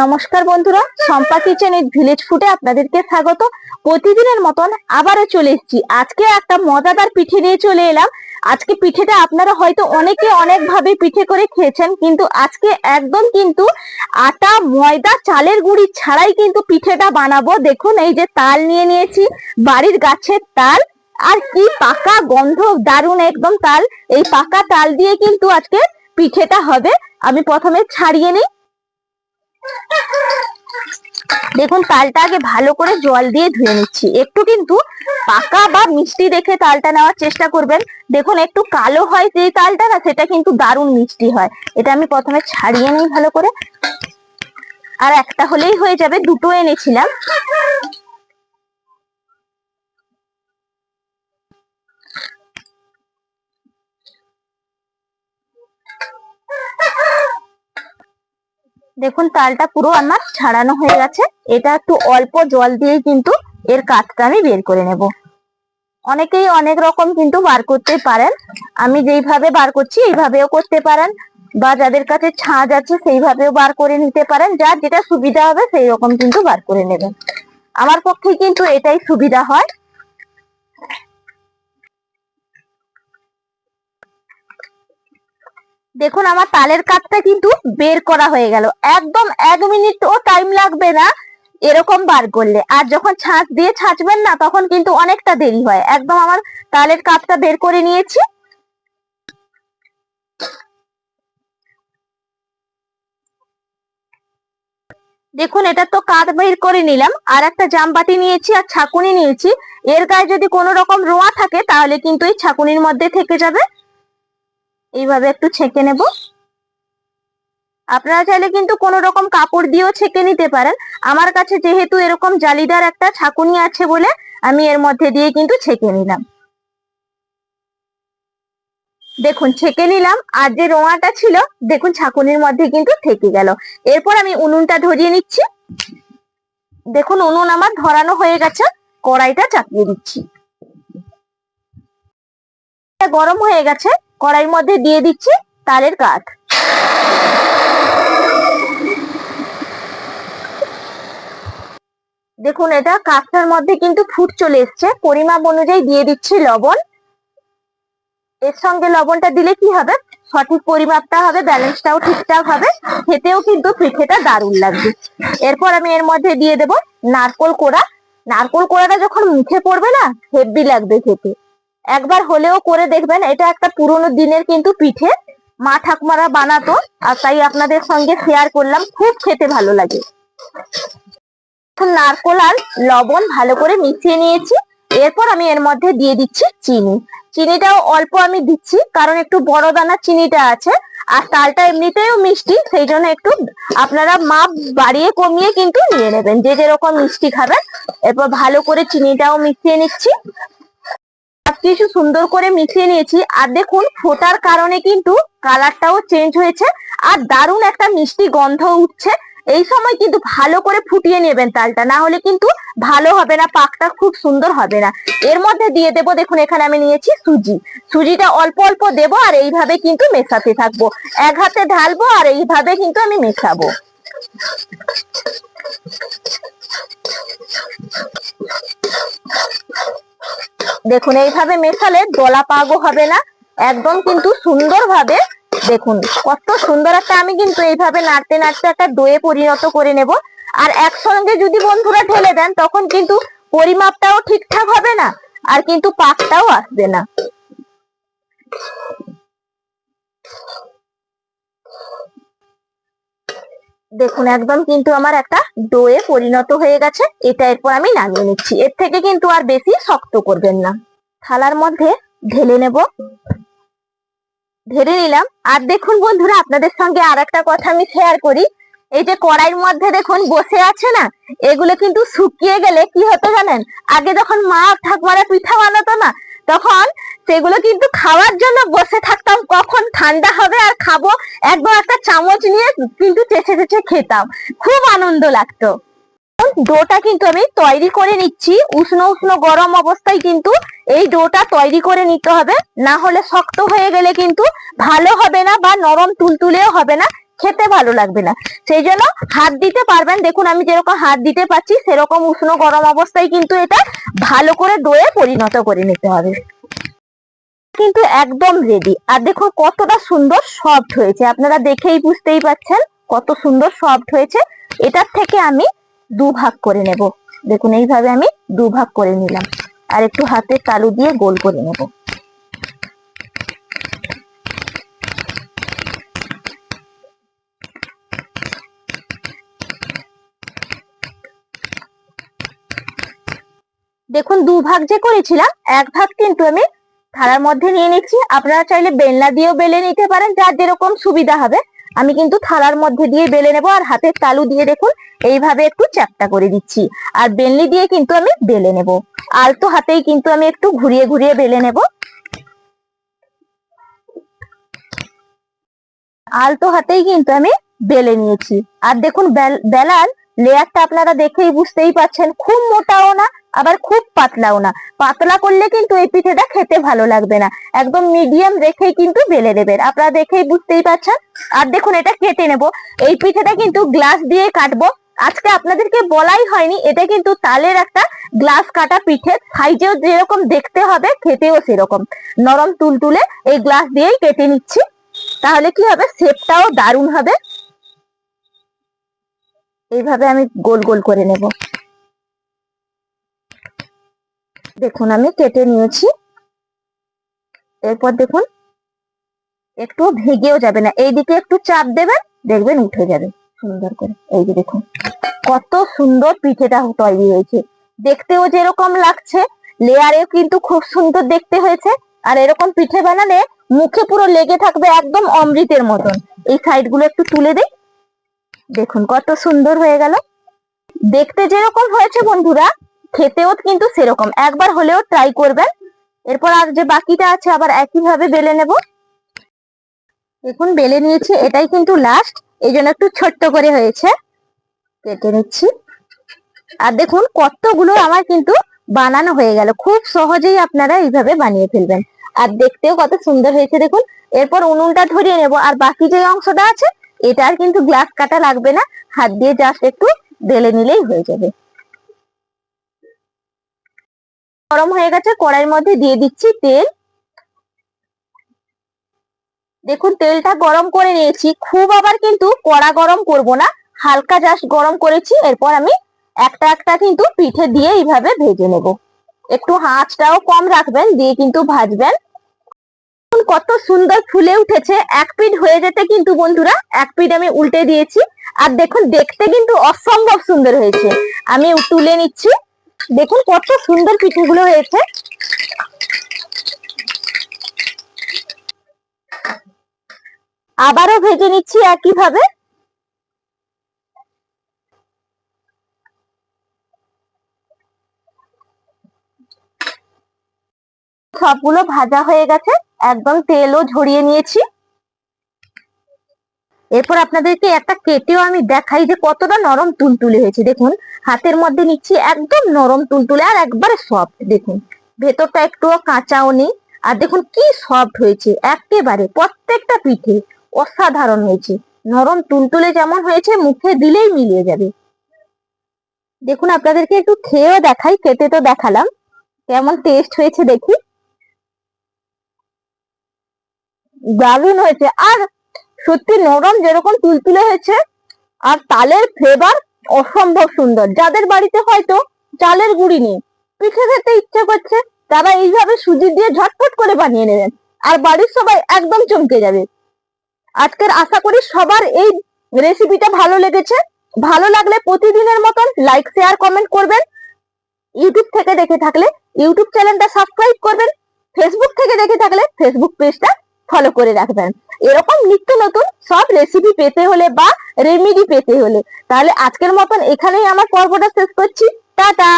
নমস্কার বন্ধুরা সম্পা kitchen village ফুডে আপনাদেরকে স্বাগত। প্রতিদিনের মতন আবারও চলে এসেছি। আজকে একটা মজাদার পিঠে নিয়ে চলে এলাম। আজকে পিঠেটা আপনারা হয়তো অনেকে অনেক ভাবে পিঠে করে খেয়েছেন, কিন্তু আজকে একদম কিন্তু আটা, ময়দা, চালের গুঁড়ি ছাড়াই কিন্তু পিঠেটা বানাবো। দেখুন, এই যে তাল নিয়ে নিয়েছি, বাড়ির গাছের তাল, আর কি পাকা গন্ধ, দারুণ একদম তাল। এই পাকা তাল দিয়ে কিন্তু আজকে পিঠেটা হবে। আমি প্রথমে ছাড়িয়ে নিই। দেখুন, তালটা আগে ভালো করে জল দিয়ে ধুয়ে নিচ্ছি। একটু কিন্তু পাকা বা মিষ্টি দেখে তালটা নেওয়ার চেষ্টা করবেন। দেখুন, একটু কালো হয় যে তালটা না, সেটা কিন্তু দারুণ মিষ্টি হয়। এটা আমি প্রথমে ছাড়িয়ে নিই ভালো করে। আর একটা হলেই হয়ে যাবে, দুটো এনেছিলাম। দেখুন, তালটা পুরো আমার ছাড়ানো হয়ে গেছে। এটা একটু অল্প জল দিয়ে কিন্তু এর কাঠটা আমি বের করে নেব। অনেকেই অনেক রকম কিন্তু বার করতে পারেন। আমি যেইভাবে বার করছি, এইভাবেও করতে পারেন। বা যাদের কাছে ছাঁচ আছে, সেইভাবেও বার করে নিতে পারেন। যার যেটা সুবিধা হবে সেই রকম কিন্তু বার করে নেবেন। আমার পক্ষে কিন্তু এটাই সুবিধা হয়। দেখুন, আমার তালের কাঠটা কিন্তু বের করা হয়ে গেল। একদম এক মিনিটও টাইম লাগবে না এরকম বার করলে। আর যখন ছাঁচ দিয়ে ছাঁচবেন না, তখন কিন্তু অনেকটা দেরি হয়। একদম আমার তালের কাপটা বের করে নিয়েছি। দেখুন, এটা তো কাঠ বের করে নিলাম। আর একটা জামবাটি নিয়েছি আর ছাকুনি নিয়েছি। এর গায়ে যদি কোনো রকম রোয়া থাকে, তাহলে কিন্তু এই ছাকুনির মধ্যে থেকে যাবে। এইভাবে একটু ছেঁকে নেব। আপনারা চাইলে কিন্তু কোনো রকম কাপড় দিয়েও ছেঁকে নিতে পারেন। আমার কাছে যেহেতু এরকম জালিদার একটা ছাকুনি আছে বলে আমি এর মধ্যে দিয়ে কিন্তু ছেঁকে নিলাম। দেখুন, ছেঁকে নিলাম আর যে রোঁয়াটা ছিল, দেখুন ছাকুনির মধ্যে কিন্তু থেকে গেল। এরপর আমি উনুনটা ধরিয়ে নিচ্ছি। দেখুন, উনুন আমার ধরানো হয়ে গেছে, কড়াইটা চাপিয়ে দিচ্ছি। গরম হয়ে গেছে, কড়াইয়ের মধ্যে দিয়ে দিচ্ছি তালের কাঠ। দেখুন, এটা কাঠটার মধ্যে কিন্তু ফুট চলে এসছে। পরিমাপ অনুযায়ী দিয়ে দিচ্ছি লবণ। এর সঙ্গে লবণটা দিলে কি হবে? সঠিক পরিমাপটা হবে, ব্যালেন্সটাও ঠিকঠাক হবে। খেতেও কিন্তু পিঠেটা দারুণ লাগবে। এরপর আমি এর মধ্যে দিয়ে দেব নারকোল কোড়া। নারকোল কোড়াটা যখন মুখে পড়বে না, হেভি লাগবে খেতে। একবার হলেও করে দেখবেন, এটা একটা পুরোনো দিনের কিন্তু পিঠে। মা ঠাকুমারা বানাতো, আর তাই আপনাদের সঙ্গে শেয়ার করলাম, খুব খেতে ভালো লাগে। নারকোল আর লবণ ভালো করে মিশিয়ে নিয়েছি, এরপর আমি এর মধ্যে দিয়ে দিচ্ছি চিনি। চিনিটাও অল্প আমি দিচ্ছি, কারণ একটু বড় দানা চিনিটা আছে, আর তালটা এমনিতেও মিষ্টি, সেই জন্য একটু আপনারা মাপ বাড়িয়ে কমিয়ে কিন্তু নিয়ে নেবেন, যে যেরকম মিষ্টি খাবেন। এরপর ভালো করে চিনিটাও মিশিয়ে নিচ্ছি। সবকিছু সুন্দর করে মিশিয়ে নিয়েছি। আর দেখুন, ফোটার কারণে কিন্তু কালারটাও চেঞ্জ হয়েছে আর দারুণ একটা মিষ্টি গন্ধ উঠছে। এই সময় কিন্তু ভালো করে ফুটিয়ে নেবেন তালটা, না হলে কিন্তু ভালো হবে না, পাকটা খুব সুন্দর হবে না। এর মধ্যে দিয়ে দেবো, দেখুন, এখানে আমি নিয়েছি সুজি। সুজিটা অল্প অল্প দেব আর এইভাবে কিন্তু মেশাতে থাকব। এক হাতে ঢালবো আর এইভাবে কিন্তু আমি মেশাবো। দেখুন, এইভাবে মেশালে দলা পাগও হবে না, একদম কিন্তু সুন্দরভাবে। দেখুন, কত সুন্দর একটা আমি কিন্তু এইভাবে নাড়তে নাড়তে একটা দয়ে পরিণত করে নেব। আর একসঙ্গে যদি বন্ধুরা ঢেলে দেন, তখন কিন্তু পরিমাপটাও ঠিকঠাক হবে না, আর কিন্তু পাকটাও আসবে না। দেখুন, একদম কিন্তু আমার একটা ডোয়ে পরিণত হয়ে গেছে। এটা এরপর আমি নামিয়ে নিচ্ছি। এর থেকে কিন্তু আর বেশি শক্ত করবেন না। থালার মধ্যে ঢেলে নেব। ঢেলে নিলাম। আর দেখুন বন্ধুরা, আপনাদের সঙ্গে আর একটা কথা আমি শেয়ার করি। এই যে কড়াইয়ের মধ্যে দেখুন বসে আছে না, এগুলো কিন্তু শুকিয়ে গেলে কি হতো জানেন? আগে যখন মা ঠাকুমারা পিঠা বানাতো না তখন সেগুলো কিন্তু খাওয়ার জন্য বসে থাকতাম। কখন ঠান্ডা হবে আর খাব? একদম একটা চামচ নিয়ে কিন্তু চেঁচে চেঁচে খেতাম। খুব আনন্দ লাগতো। ডোটা কিন্তু আমি তৈরি করে নিচ্ছি। উষ্ণ উষ্ণ, গরম অবস্থায় কিন্তু এই ডোটা তৈরি করে নিতে হবে। না হলে শক্ত হয়ে গেলে কিন্তু ভালো হবে না বা নরম, তুলতুলেও হবে না। খেতে ভালো লাগবে না। সেই জন্য হাত দিতে পারবেন। দেখুন, আমি যেরকম হাত দিতে পারছি, সেরকম উষ্ণ গরম অবস্থায় কিন্তু এটা ভালো করে দইয়ে পরিণত করে নিতে হবে। কিন্তু একদম রেডি আর দেখুন, কতটা সুন্দর সফট হয়েছে। আপনারা দেখেই বুঝতেই পাচ্ছেন কত সুন্দর সফট হয়েছে। এটার থেকে আমি দু ভাগ করে নেব। দেখুন, এইভাবে আমি দু ভাগ করে নিলাম। আর একটু হাতের তালু দিয়ে গোল করে নেব। দেখুন, দু ভাগ যে করেছিলাম, এক ভাগ কিন্তু আমি থালার মধ্যে নিয়ে নিচ্ছি। আপনারা চাইলে বেলনা দিয়েও বেলে নিতে পারেন, যার যেরকম সুবিধা হবে। আমি কিন্তু থালার মধ্যে দিয়ে বেলে নেব, আর হাতের তালু দিয়ে দেখুন, এইভাবে একটু চ্যাপটা করে দিচ্ছি। আর বেলনি দিয়ে কিন্তু আমি বেলে নেব। আলতো হাতেই কিন্তু আমি একটু ঘুরিয়ে ঘুরিয়ে বেলে নেব। আলতো হাতেই কিন্তু আমি বেলে নিয়েছি। আর দেখুন, বেল- বেলার লেয়ারটা আপনারা দেখেই বুঝতেই পাচ্ছেন খুব মোটাও না আবার খুব পাতলাও না। পাতলা করলে কিন্তু এই পিঠেটা খেতে ভালো লাগবে না। একদম মিডিয়াম রেখেই কিন্তু বেলে নেবেন আপনারা দেখেই বুঝতেই পারছেন? আর দেখুন, এটা কেটে নেব। এই পিঠেটা কিন্তু গ্লাস দিয়ে কাটবো। আজকে আপনাদেরকে বলাই হয়নি, এটা কিন্তু তালের একটা গ্লাস কাটা পিঠে। সাইজেও যেরকম দেখতে হবে, খেতেও সেরকম। নরম তুলতুলে এই গ্লাস দিয়েই কেটে নিচ্ছি। তাহলে কি হবে? শেপটাও দারুণ হবে। এইভাবে আমি গোল গোল করে নেব। দেখুন, আমি কেটে নিয়েছি। এরপর দেখুন, একটু ভেগেও যাবে না। এইদিকে একটু চাপ দেবেন, দেখবেন উঠে যাবে। সুন্দর করে। এই যে দেখুন, কত সুন্দর পিঠেটা তৈরি হয়েছে। দেখতেও যেরকম লাগছে, লেয়ারেও কিন্তু খুব সুন্দর দেখতে হয়েছে। আর এরকম পিঠে বানালে মুখে পুরো লেগে থাকবে একদম অমৃতের মতন। এই সাইডগুলো একটু তুলে দেই। দেখুন, কত সুন্দর হয়ে গেল। দেখতে যেরকম হয়েছে বন্ধুরা খেতেও কিন্তু সেরকম। একবার হলেও ট্রাই করবেন। এরপর আর যে বাকিটা আছে, আবার একই ভাবে বেলে নেব। দেখুন, বেলে নিয়েছি, এটাই কিন্তু লাস্ট এই জন্য একটু ছোট্ট করে হয়েছে। কেটে নিচ্ছি। আর দেখুন, কতগুলো আমার কিন্তু বানানো হয়ে গেল। খুব সহজেই আপনারা এইভাবে বানিয়ে ফেলবেন। আর দেখতেও কত সুন্দর হয়েছে, দেখুন। এরপর উনুনটা ধরিয়ে নেব। আর বাকি যে অংশটা আছে এটা আর কিন্তু গ্লাস কাটা লাগবে না। হাত দিয়ে জাস্ট একটু বেলে নিলেই হয়ে যাবে। গরম হয়ে গেছে, কড়াইয়ের মধ্যে দিয়ে দিচ্ছি তেল। দেখুন, তেলটা গরম করে নিয়েছি। খুব আবার কিন্তু কড়া গরম করব না, হালকা জাস্ট গরম করেছি, এরপর আমি একটা একটা কিন্তু পিঠে দিয়ে এইভাবে ভেজে নেব। একটু হাঁচটাও কম রাখবেন, দিয়ে কিন্তু ভাজবেন। কত সুন্দর ফুলে উঠেছে, এক পিঠ হয়ে যেতে কিন্তু বন্ধুরা, এক পিঠ আমি উল্টে দিয়েছি। আর দেখুন, দেখতে কিন্তু অসম্ভব সুন্দর হয়েছে। আমি তুলে নিচ্ছি। দেখুন কত সুন্দর পিঠেগুলো হয়েছে। আবারও ভেজে নিচ্ছি একইভাবে। সবগুলো ভাজা হয়ে গেছে, একদম তেলও ঝরিয়ে নিয়েছি। এরপর আপনাদেরকে একটা কেটেও আমি দেখাই যে কতটা নরম তুলতুলে হয়েছে। দেখুন, হাতের মধ্যে নিচ্ছি একদম নরম তুলতুলে আর একবারে সফট দেখুন। ভেতরটা একটুও কাঁচাও নেই। আর দেখুন কি সফট হয়েছে, একেবারে প্রত্যেকটা পিঠে অসাধারণ হয়েছে। নরম তুলতুলে যেমন হয়েছে, মুখে দিলেই মিলিয়ে যাবে। দেখুন, আপনাদেরকে একটু খেয়েও দেখাই খেতে তো দেখালাম। কেমন টেস্ট হয়েছে দেখি। দারুণ হয়েছে। আর সত্যি নরম যেরকম তুলতুলে হয়েছে, আর তালের ফ্লেভার অসম্ভব সুন্দর। যাদের বাড়িতে হয়তো চালের গুঁড়ি নেই, পিঠে খেতে ইচ্ছে করছে, তারা এইভাবে সুজি দিয়ে ঝটপট করে বানিয়ে নেবেন। আর বাড়ির সবাই একদম চমকে যাবে। আজকের আশা করি সবার এই রেসিপিটা ভালো লেগেছে। ভালো লাগলে প্রতিদিনের মতন লাইক শেয়ার কমেন্ট করবেন। ইউটিউব থেকে দেখে থাকলে ইউটিউব চ্যানেলটা সাবস্ক্রাইব করবেন। ফেসবুক থেকে দেখে থাকলে ফেসবুক পেজটা ফলো করে রাখবেন। এরকম নিত্য নতুন সব রেসিপি পেতে হলে বা রেমেডি পেতে হলে। তাহলে আজকের মতন এখানেই আমার পর্বটা শেষ করছি। টাটা!